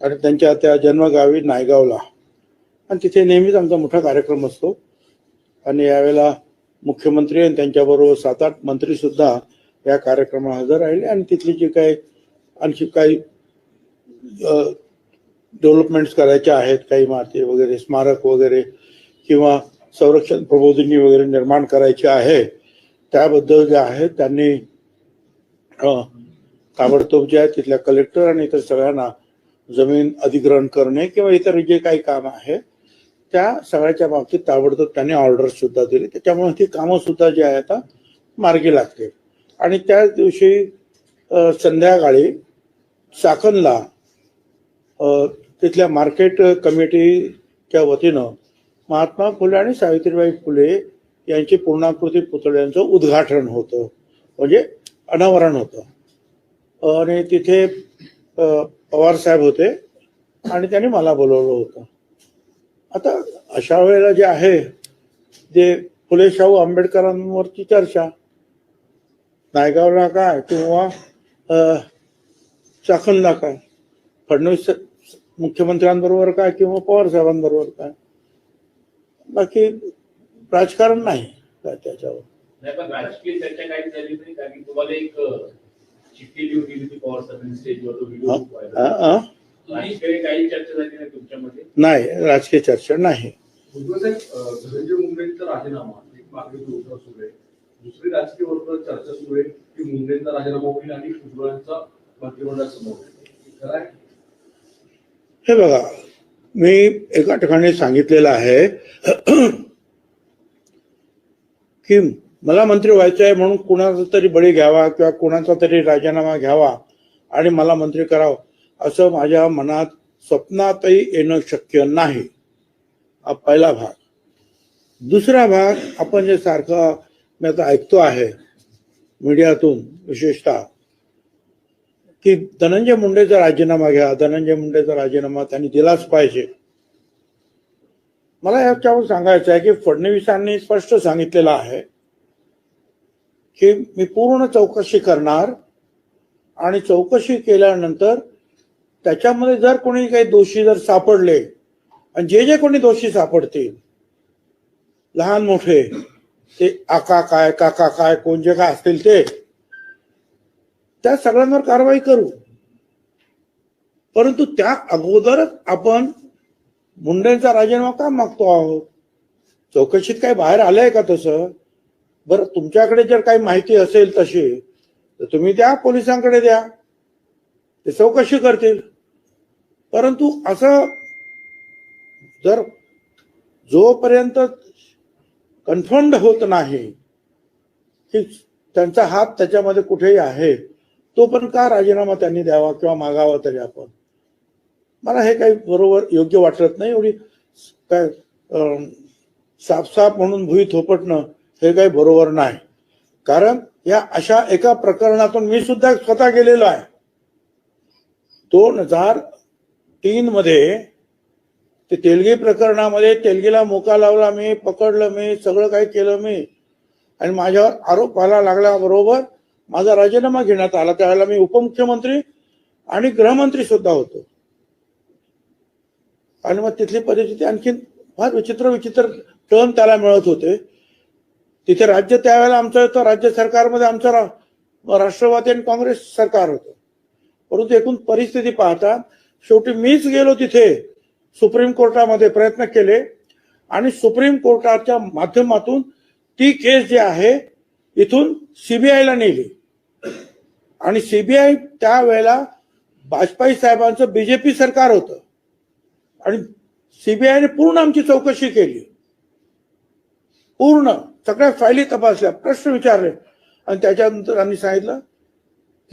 आणि त्यांच्या त्या जन्मगावी नायगावला. आणि तिथे नेहमीच आमचा मोठा कार्यक्रम असतो. आणि यावेळेला मुख्यमंत्री आणि त्यांच्याबरोबर सात आठ मंत्रीसुद्धा या कार्यक्रमाला हजर राहिले. आणि तिथली जी काही आणखी काही डेव्हलपमेंट्स करायच्या आहेत काही इमारती वगैरे स्मारक वगैरे किंवा संरक्षण प्रबोधिनी वगैरे निर्माण करायची आहे त्याबद्दल जे आहे त्यांनी ताबडतोब जे आहे तिथल्या कलेक्टर आणि इतर सगळ्यांना जमीन अधिग्रहण करणे किंवा इतर जे काही काम आहे त्या सगळ्याच्या बाबतीत ताबडतोब त्यांनी ऑर्डर सुद्धा दिली. त्याच्यामुळे ती कामं सुद्धा जी आहे आता मार्गी लागतील. आणि त्याच दिवशी संध्याकाळी चाकणला तिथल्या मार्केट कमिटीच्या वतीनं महात्मा फुले आणि सावित्रीबाई फुले यांची पूर्णाकृती पुतळ्यांचं उद्घाटन होतं. म्हणजे अनावरण होतं. आणि तिथे पवार साहेब होते आणि त्यांनी मला बोलवलं होतं. आता अशा वेळेला जे आहे जे फुले शाहू आंबेडकरांवरची चर्चा नायगावला काय किंवा अ, चाकणला काय फडणवीस मुख्यमंत्र्यांबरोबर काय किंवा पवार साहेबांबरोबर काय? बाकी राजकारण नाही काय त्याच्यावर राजकीय चर्चा काही झाली नाही कारण तुम्हाला एक चिठ्ठी लिहून होती पवार साहेबांनी स्टेजवर तो व्हिडिओ अ, काही चर्चा झाली नाही तुमच्यामध्ये? नाही राजकीय चर्चा नाही. धनंजय मुंडेंचा राजीनामा एक मागणी तुमचा सुरू आहे. दुसरी राजकीय वर्तुळात चर्चा सुरू आहे की मुंडेंचा राजीनामा होईल आणि भुजबळांचा समोर खरं आहे? हे बघा मी एका ठिकाणी सांगितलेलं आहे की मला मंत्री व्हायचं आहे म्हणून कुणाचा तरी बळी घ्यावा किंवा कुणाचा तरी राजीनामा घ्यावा आणि मला मंत्री करावं असं माझ्या मनात स्वप्नातही येणं शक्य नाही. हा पहिला भाग. दुसरा भाग आपण जे सारखं मी आता ऐकतो आहे मीडियातून विशेषतः की धनंजय मुंडेचा राजीनामा घ्या धनंजय मुंडेचा राजीनामा त्यांनी दिलाच पाहिजे. मला याच्यावर सांगायचं आहे की फडणवीसांनी स्पष्ट सांगितलेलं आहे की मी पूर्ण चौकशी करणार आणि चौकशी केल्यानंतर त्याच्यामध्ये जर कोणी काही दोषी जर सापडले आणि जे जे कोणी दोषी सापडतील लहान मोठे ते आका काय काका काय कोण जे काय असतील ते त्या सगळ्यांवर कारवाई करू. परंतु त्या अगोदरच आपण मुंडेंचा राजीनामा का मागतो आहोत? चौकशीत काही बाहेर आलंय का तसं? बरं तुमच्याकडे जर काही माहिती असेल तशी तर तुम्ही द्या पोलिसांकडे द्या. ते चौकशी करतील. परंतु असं जर जोपर्यंत कन्फर्म्ड होत नाही की त्यांचा हात त्याच्यामध्ये कुठेही आहे तो पण का राजीनामा त्यांनी द्यावा किंवा मागावा तरी आपण? मला हे काही बरोबर योग्य वाटत नाही. एवढी काय साफसाफ म्हणून भुई थोपटणं हे काही बरोबर नाही. कारण या अशा एका प्रकरणातून मी सुद्धा स्वतः गेलेलो आहे. दोन हजार तीन मध्ये ते तेलगी प्रकरणामध्ये तेलगीला मोका लावला मी पकडलं मी सगळं काही केलं मी. आणि माझ्यावर आरोप व्हायला लागल्याबरोबर माझा राजीनामा घेण्यात आला. त्यावेळेला मी उपमुख्यमंत्री आणि गृहमंत्री सुद्धा होतो. आणि मग तिथली परिस्थिती आणखीन फार विचित्र विचित्र टर्न त्याला मिळत होते. तिथे राज्य त्यावेळेला आमचं होतं राज्य सरकारमध्ये आमचं रा- राष्ट्रवादी आणि काँग्रेस सरकार होतं. परंतु एकूण परिस्थिती पाहता शेवटी मीच गेलो तिथे सुप्रीम कोर्टामध्ये प्रयत्न केले आणि सुप्रीम कोर्टाच्या माध्यमातून ती केस जी आहे इथून सीबीआयला नेली. आणि सीबीआय त्यावेळेला वाजपेयी साहेबांचं बीजेपी सरकार होतं. आणि सीबीआयने पूर्ण आमची चौकशी केली. पूर्ण सगळ्या फायली तपासल्या प्रश्न विचारले. आणि त्याच्यानंतर आम्ही सांगितलं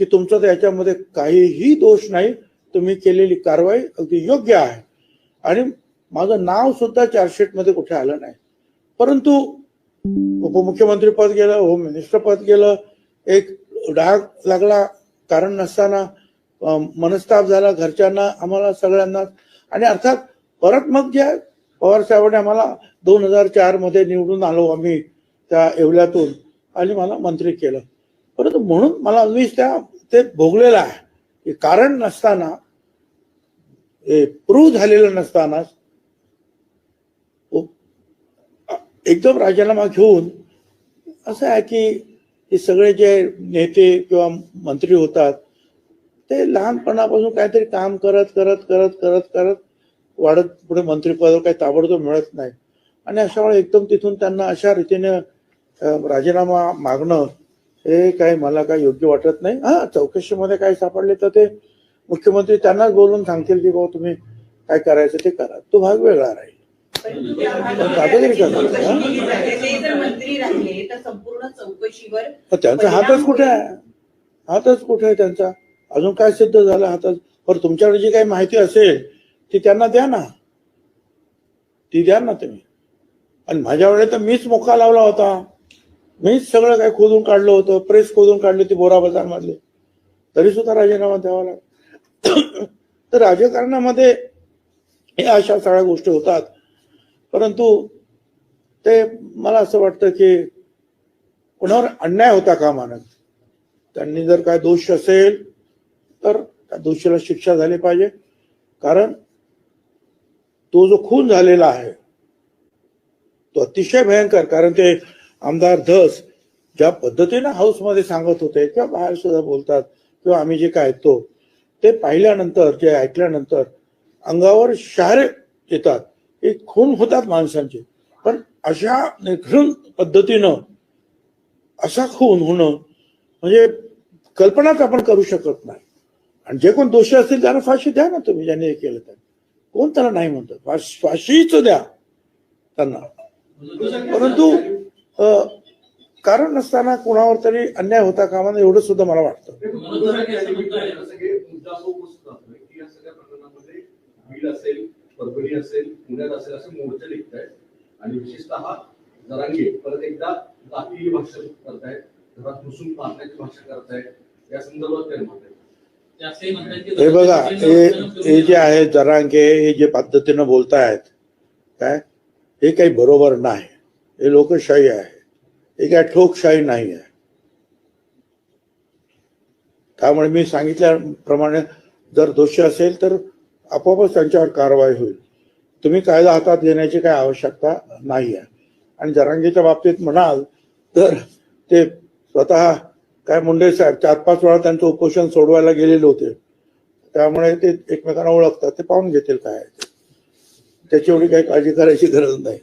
की तुमचं त्याच्यामध्ये काहीही दोष नाही तुम्ही केलेली कारवाई अगदी योग्य आहे. आणि माझं नाव सुद्धा चार्जशीटमध्ये कुठे आलं नाही. परंतु उपमुख्यमंत्री पद गेलं होम मिनिस्टर पद गेलं एक डाग लागला कारण नसताना मनस्ताप झाला घरच्यांना आम्हाला सगळ्यांना. आणि अर्थात परत मग जे पवार साहेबांनी आम्हाला दोन हजार चारमध्ये निवडून आलो आम्ही त्या येवल्यातून आणि मला मंत्री केलं. परंतु म्हणून मला अगदीच त्या ते भोगलेलं आहे. की कारण नसताना हे प्रूव्ह झालेलं नसताना एकदम राजीनामा घेऊन असं आहे की हे सगळे जे नेते किंवा मंत्री होतात ते लहानपणापासून काहीतरी काम करत करत करत करत करत वाढत पुढे मंत्रिपदावर काही ताबडतोब मिळत नाही. आणि अशा वेळी एकदम तिथून त्यांना अशा रीतीने राजीनामा मागणं हे काही मला काही योग्य वाटत नाही. हा चौकशीमध्ये काय सापडले तर ते मुख्यमंत्री त्यांनाच बोलून सांगतील की बाबा तुम्ही काय करायचं ते करा. तो भाग वेगळा राहील. त्यांचा हातच कुठे आहे? हातच कुठे आहे त्यांचा? अजून काय सिद्ध झालं? हातच पण तुमच्याकडे जी काही माहिती असेल ती त्यांना द्या ना. ती द्या ना तुम्ही. आणि माझ्या वेळेला तर मीच मोका लावला होता. मीच सगळं काही खोदून काढलं होतं. प्रेस खोदून काढली होती बोरा बाजारमधले तरी सुद्धा राजीनामा द्यावा लागला. तर राजकारणामध्ये या अशा सगळ्या गोष्टी होतात. परंतु ते मला असं वाटतं की कोणावर अन्याय होता का मानत त्यांनी जर काय दोष असेल तर त्या दोषीला शिक्षा झाली पाहिजे. कारण तो जो खून झालेला आहे तो अतिशय भयंकर. कारण ते आमदार धस ज्या पद्धतीनं हाऊसमध्ये सांगत होते किंवा बाहेर सुद्धा बोलतात किंवा आम्ही जे काय ऐकतो ते पाहिल्यानंतर जे ऐकल्यानंतर अंगावर शारे येतात. हे खून होतात माणसांचे. पण अशा निघृण पद्धतीनं असा खून होणं म्हणजे कल्पनाच आपण करू शकत नाही. आणि जे कोण दोषी असतील त्यांना फाशी द्या ना तुम्ही ज्यांनी हे केलं तर कोण त्याला नाही म्हणतो फाशीच द्या त्यांना. परंतु कारण नसताना कोणावर तरी अन्याय होता कामा नये एवढं सुद्धा मला वाटतं. असेल परभणी असेल पुण्यात असेल असं मोर्चे निघत आहेत आणि विशेषतः जरांगे परत एकदा जातीय भाषा करतायत घरात घुसून मारण्याची भाषा करतायत या संदर्भात काय हे बघा हे जे आहे जरांगे हे जे पद्धतीनं बोलतायत काय? हे काही बरोबर नाही. हे लोकशाही आहे. हे काय ठोकशाही नाही आहे. त्यामुळे मी सांगितल्याप्रमाणे जर दोषी असेल तर आपोआपच त्यांच्यावर कारवाई होईल. तुम्ही कायदा हातात घेण्याची काही आवश्यकता नाही आहे आणि जरांगीच्या बाबतीत म्हणाल तर ते स्वतः काय मुंडे साहेब चार पाच वेळा त्यांचं उपोषण सोडवायला गेलेले होते. त्यामुळे ते एकमेकांना ओळखतात ते पाहून घेतील काय. त्याची एवढी काही काळजी करायची गरज नाही.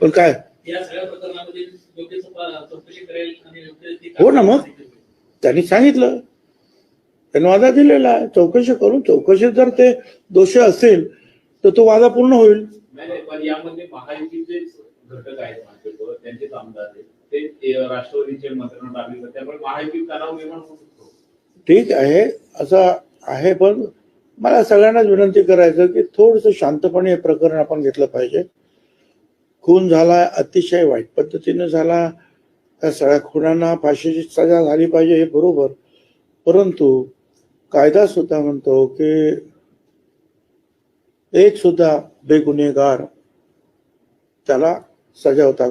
पण काय? हो ना मग. त्यांनी सांगितलं. त्यांनी वादा दिलेला आहे. चौकशी करून चौकशीत जर ते दोषी असेल तर तो वादा पूर्ण होईल. यामध्ये महायुतीचे घटक आहेत भाजप त्यांचेच आमदार आहेत. ते ते राष्ट्रवादीचे मंत्रणा लागले त्यामुळे महायुतीत तणाव निर्माण होऊ शकतो. ठीक आहे. असं आहे पण मला सगळ्यांनाच विनंती करायचं की थोडस शांतपणे हे प्रकरण आपण घेतलं पाहिजे. खून झाला अतिशय वाईट पद्धतीने झाला. त्या सगळ्या खुनांना फाशीची सजा झाली पाहिजे हे बरोबर. परंतु कायदा सुद्धा म्हणतो की एक सुद्धा बेगुन्हेगार त्याला सजा होता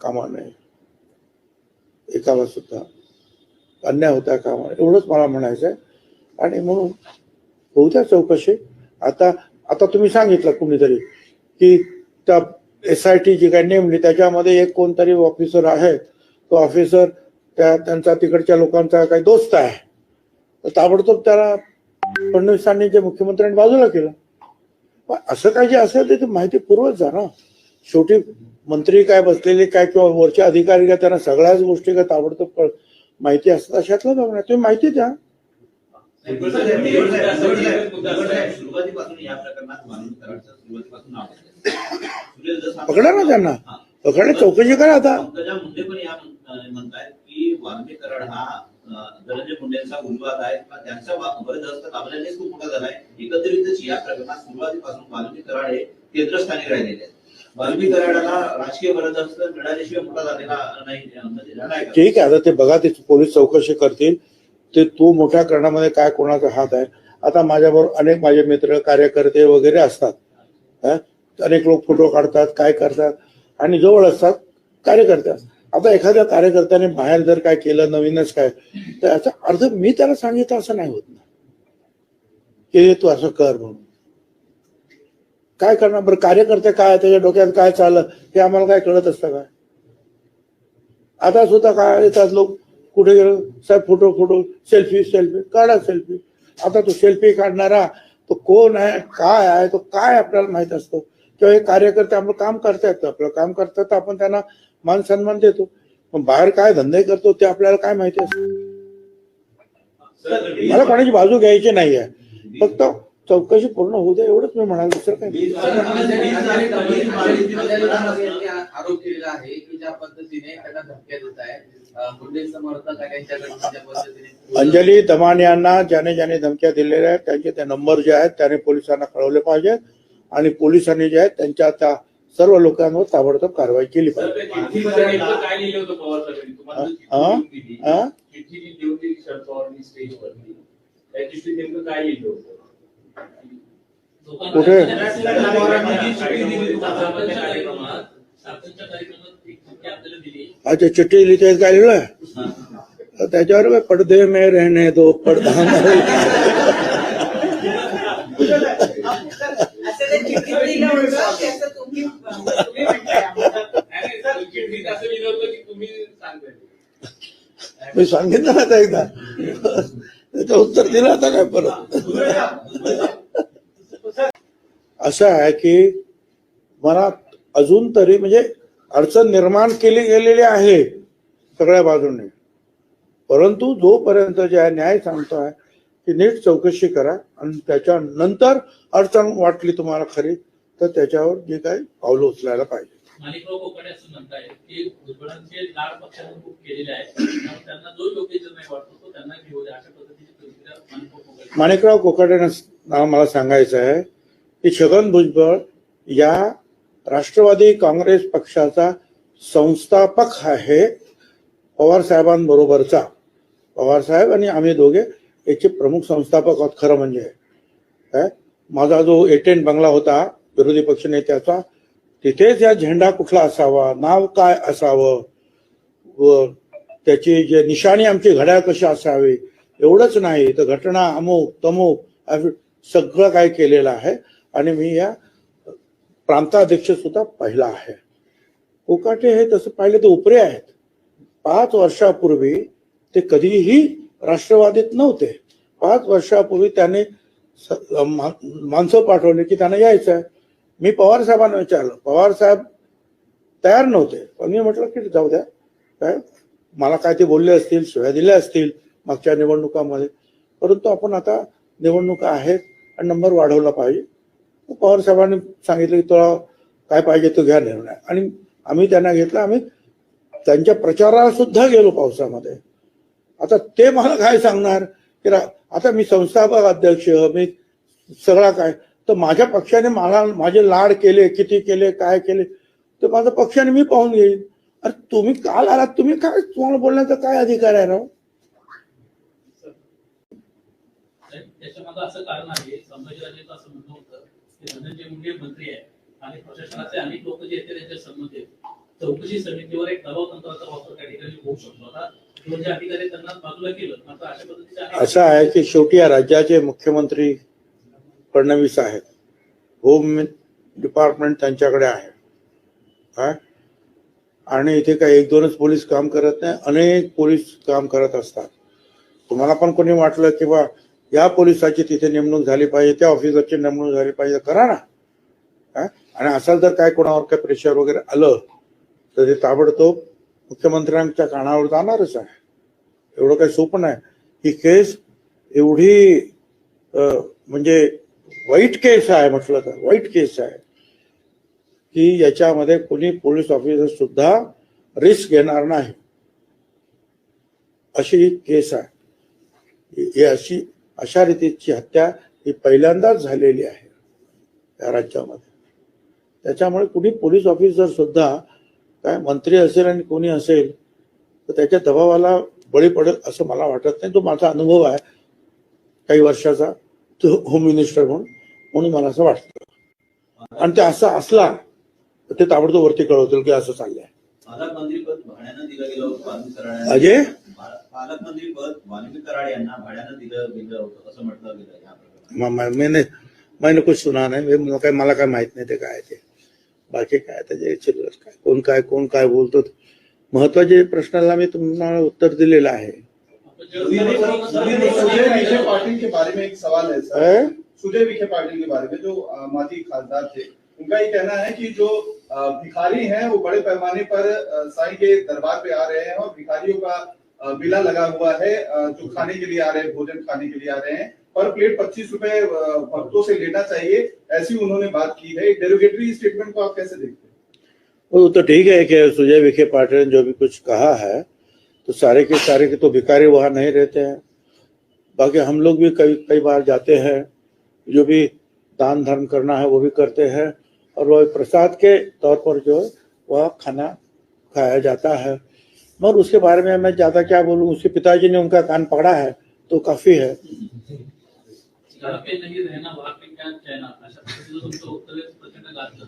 कामा नये. एकाला सुद्धा अन्याय होता कामा नये. एवढंच मला म्हणायचं आहे. आणि म्हणून होऊ द्या चौकशी. आता आता तुम्ही सांगितलं कुणीतरी की त्या एस आय टी जी काही नेमली त्याच्यामध्ये एक कोणतरी ऑफिसर आहे तो ऑफिसर त्या त्यांचा तिकडच्या लोकांचा काही दोस्त आहे. तर ताबडतोब त्याला फडणवीसांनी जे मुख्यमंत्र्यांनी बाजूला केलं पण असं काय जे असेल ते माहिती पूर्वच जा ना शेवटी मंत्री काय बसलेले काय किंवा वरचे अधिकारी काय त्यांना सगळ्याच गोष्टी काय ताबडतोब माहिती असतात अशातलं बघणार तुम्ही माहिती द्या पकडा ना त्यांना. हा. चौकशी करा आता धनंजय मुंडेंचा उन्वाद आहे. किंवा त्यांचा बरेच जास्त दाबल्याने खूप मोठा झालाय एकत्रितच या प्रकरणात सुरुवातीपासून वाल्मी कराड हे केंद्रस्थानी राहिलेले आहेत. वाल्मी कराडाला राजकीय बरदस्त मिळाल्याशिवाय मोठा झालेला नाही म्हणजे ठीक आहे आता ते बघा ते पोलीस चौकशी करतील. ते तू मोठ्या करण्यामध्ये काय कोणाचा हात आहे? आता माझ्याबरोबर अनेक माझे मित्र कार्यकर्ते वगैरे असतात. अनेक लोक फोटो काढतात काय करतात आणि जवळ असतात कार्यकर्ते असतात. आता एखाद्या कार्यकर्त्याने बाहेर जर काय केलं नवीनच काय तर याचा अर्थ मी त्याला सांगितलं असं नाही होत ना. की तू असं कर म्हणून. काय करणार? बरं कार्यकर्ते काय त्याच्या डोक्यात काय चाललं? हे आम्हाला काय कळत असतं काय आता सुद्धा काय येतात लोक? कुठे गेलो? साहेब फोटो फोटो सेल्फी सेल्फी काढा सेल्फी. आता तो सेल्फी काढणारा तो कोण आहे? काय आहे? तो काय आपल्याला माहीत असतो? किंवा हे कार्यकर्ते आपलं काम करतायत आपलं काम करतात तर आपण त्यांना मान सन्मान देतो. पण बाहेर काय धंदे करतो ते आपल्याला काय माहिती असत? मला कोणाची बाजू घ्यायची नाही आहे फक्त चौकशी पूर्ण होऊ दे एवढंच मी म्हणाल. दुसरं काय आरोप केलेला आहे की ज्या पद्धतीने त्यांना धमक्या देत मुंडे समर्थक आणि ज्या पद्धतीने अंजली दमान यांना ज्याने ज्याने धमक्या दिलेल्या आहेत त्यांचे ते नंबर जे आहेत त्याने पोलिसांना कळवले पाहिजेत. आणि पोलिसांनी जे आहेत त्यांच्या त्या सर्व लोकांवर ताबडतोब कारवाई केली पाहिजे. हा? हा? कुठे? सातारच्या कार्यक्रमात सातारच्या कार्यक्रमात एक चिठ्ठी आपल्याला दिली अच्छा चिठ्ठी लिहिते काय लिहिलं? त्याच्यावर पडदे में रहने दो पडदा असं ते चिठ्ठीत लिहिलं होतं त्याचं तुम्ही तुम्ही म्हणताय आम्हाला. नाही, नाही, सर, चिठ्ठीत असं लिहिलं होतं की तुम्ही सांगताय मी सांगितलं ना आता एकदा. त्याचं उत्तर दिलं आता काय परत? असं आहे की मनात अजून तरी म्हणजे अडचण निर्माण केली गेलेली आहे सगळ्या बाजूने. परंतु जोपर्यंत जे आहे न्याय सांगतो आहे की नीट चौकशी करा आणि त्याच्यानंतर अडचण वाटली तुम्हाला खरी तर त्याच्यावर जे काही पावलं उचलायला पाहिजे. माणिकराव कोकाटे असं म्हणताय की भुजबळांचे लाड पक्षाने खूप केलेले आहे त्यामुळे त्यांना जो योग्य जर नाही वाटतो तो त्यांना घेऊ द्या अशा पद्धतीची प्रतिक्रिया माणिकराव कोकाटे माणिकराव कोकाटेनं मला सांगायचं आहे की छगन भुजबळ या राष्ट्रवादी काँग्रेस पक्षाचा संस्थापक आहे पवार साहेबांबरोबरचा. पवार साहेब आणि आम्ही दोघे याचे प्रमुख संस्थापक आहोत खरं म्हणजे. काय माझा जो एटेंट बंगला होता विरोधी पक्षनेत्याचा तिथेच या झेंडा कुठला असावा नाव काय असावं व त्याची जे निशाणी आमची घड्याळ कशी असावी एवढंच नाही. तर घटना अमुक तमुक सगळं काय केलेलं आहे. आणि मी या प्रांताध्यक्ष सुद्धा पाहिला आहे. कोकाटे हे तसं पाहिलं तर उपरे आहेत. पाच वर्षापूर्वी ते कधीही राष्ट्रवादीत नव्हते. पाच वर्षापूर्वी त्याने स- मा- माणसं पाठवली की त्यांना यायचं आहे. मी पवार साहेबांना विचारलं. पवार साहेब तयार नव्हते. पण मी म्हटलं की जाऊ द्या. काय मला काय ते बोलले असतील शिव्या दिल्या असतील मागच्या निवडणुकामध्ये. परंतु आपण आता निवडणुका आहेत आणि नंबर वाढवला पाहिजे. पवार साहेबांनी सांगितलं की तुला काय पाहिजे तो घ्या निर्णय. आणि आम्ही त्यांना घेतला. आम्ही त्यांच्या प्रचाराला सुद्धा गेलो पावसामध्ये. आता ते मला काय सांगणार? की आता मी संस्थापक अध्यक्ष मी सगळा काय तर माझ्या पक्षाने मला माझे लाड केले किती केले काय केले तर माझ्या पक्षाने मी पाहून घेईन. अरे तुम्ही काल आलात तुम्ही काय तुम्हाला बोलण्याचा काय अधिकार आहे राव? त्याच्यामध्ये असं कारण आहे संभाजीराजेचं असं म्हणणं होतं की धनंजय मुंडे मंत्री आहे आणि प्रशासनाचे अनेक लोक जे आहेत ते त्यांच्या संमत चौकशी समितीवर एक दबाव तंत्राचा वापर त्या ठिकाणी होऊ शकतो. आता असं आहे की शेवटी या राज्याचे मुख्यमंत्री फडणवीस आहेत. होम डिपार्टमेंट त्यांच्याकडे आहे. काय आणि इथे काही एक दोनच पोलीस काम करत नाही अनेक पोलीस काम करत असतात. तुम्हाला पण कोणी वाटलं की बा या पोलिसाची तिथे नेमणूक झाली पाहिजे त्या ऑफिसरची नेमणूक झाली पाहिजे करा ना. काय आणि असं जर काय कोणावर काय प्रेशर वगैरे आलं तर ते ताबडतोब मुख्यमंत्र्यांच्या कानावर जाणारच आहे. एवढं काही सोपं नाही. ही केस एवढी म्हणजे वाईट केस आहे म्हटलं तर वाईट केस आहे. की याच्यामध्ये कोणी पोलीस ऑफिसर सुद्धा रिस्क घेणार नाही. अशी ही केस आहे. ही- ही अशी अशा रीतीची हत्या ही पहिल्यांदाच झालेली आहे या राज्यामध्ये. त्याच्यामुळे कुणी पोलीस ऑफिसर सुद्धा काय मंत्री असेल आणि कोणी असेल तर त्याच्या दबावाला बळी पडेल असं मला वाटत नाही. तो माझा अनुभव आहे काही वर्षाचा. तो होम मिनिस्टर म्हणून म्हणून मला असं वाटतं. आणि ते असं असला तर ते ताबडतोब वरती कळवतील की असं चाललंय. अजय? म- म- मैंने मैंने कुछ सुना नाही. मी- मला काय माहीत नाही ते काय ते. बाकी काय त्याचे चिल्लर काय कोण काय कोण काय बोलतो महत्वाचे प्रश्नाला मी तुम्हाला उत्तर दिलेलं आहे. सुजय विखे पाटिल के बारे में एक सवाल है सर सुजय विखे पाटिल के बारे में जो माजी खासदार थे उनका ये कहना है कि जो भिखारी हैं वो बड़े पैमाने पर साई के दरबार पे आ रहे हैं और भिखारियों का अ, बिला लगा हुआ है जो खाने के लिए आ रहे हैं भोजन खाने के लिए आ रहे हैं। पर प्लेट पच्चीस रुपए भक्तों से लेना चाहिए, ऐसी उन्होंने बात की है। डेरोगेटरी स्टेटमेंट को आप कैसे देखते हैं? वो तो ठीक है कि सुजय विखे पाटिल ने जो भी कुछ कहा है तो सारे के सारे के तो भिखारी वहाँ नहीं रहते हैं। बाकी हम लोग भी कई कई बार जाते हैं, जो भी दान धर्म करना है वो भी करते हैं, और वह प्रसाद के तौर पर जो है, वह खाना खाया जाता है। मगर उसके बारे में मैं ज़्यादा क्या बोलूँ, उसके पिताजी ने उनका कान पकड़ा है तो काफ़ी है। घर पे नाही रहना वहां पे क्या चैना अशा पद्धतीचं तुमचं उत्तर प्रचंड गाजलं.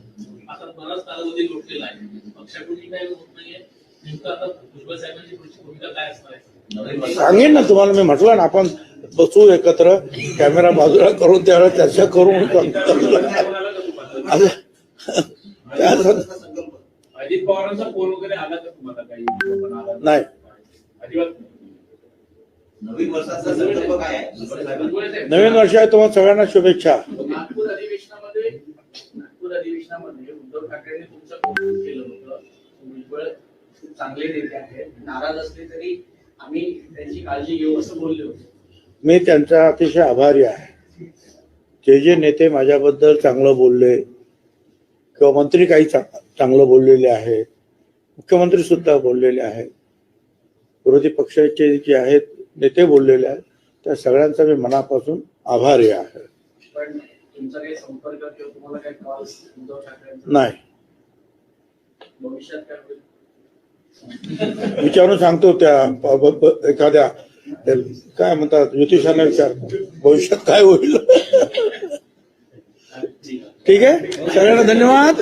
आता बराच कालावधी लोटलेला आहे. पक्षाकडून काही होत नाहीये. नेमकं आता भुजबळ साहेबांची पुढची भूमिका काय असणार आहे? नवीन सांगेन ना तुम्हाला मी म्हटलं ना आपण बसू एकत्र कॅमेरा बाजूला करून त्यावेळेला चर्चा करू. म्हणून कोणाला का तुम्हाला? असं- काय असं- संकल्प अजित पवारांचा फोन वगैरे आला का तुम्हाला काही? नाही. अजिबात नाही. नवीन वर्षाचा संकल्प काय आहे? नवीन वर्ष आहे तुम्हाला सगळ्यांना शुभेच्छा. नागपूर अधिवेशनामध्ये नागपूर अधिवेशनामध्ये उद्धव ठाकरेंनी तुमचं कौतुक केलं होतं. भुजबळ खूप चांगले नेते आहेत. नाराज असले तरी आम्ही त्यांची काळजी घेऊ असं बोलले होते. मी त्यांचा अतिशय आभारी आहे. जे जे नेते माझ्याबद्दल चांगलं बोलले किंवा मंत्री काही चांगलं बोललेले आहेत मुख्यमंत्री सुद्धा बोललेले आहेत. विरोधी पक्षाचे जे आहेत नेते बोललेले आहेत. त्या सगळ्यांचा मी मनापासून आभारी आहे. नाही. विचारून सांगतो त्या एखाद्या काय म्हणतात ज्योतिषांना विचार. भविष्यात काय होईल? ठीक आहे. ठीक आहे? सगळ्यांना धन्यवाद.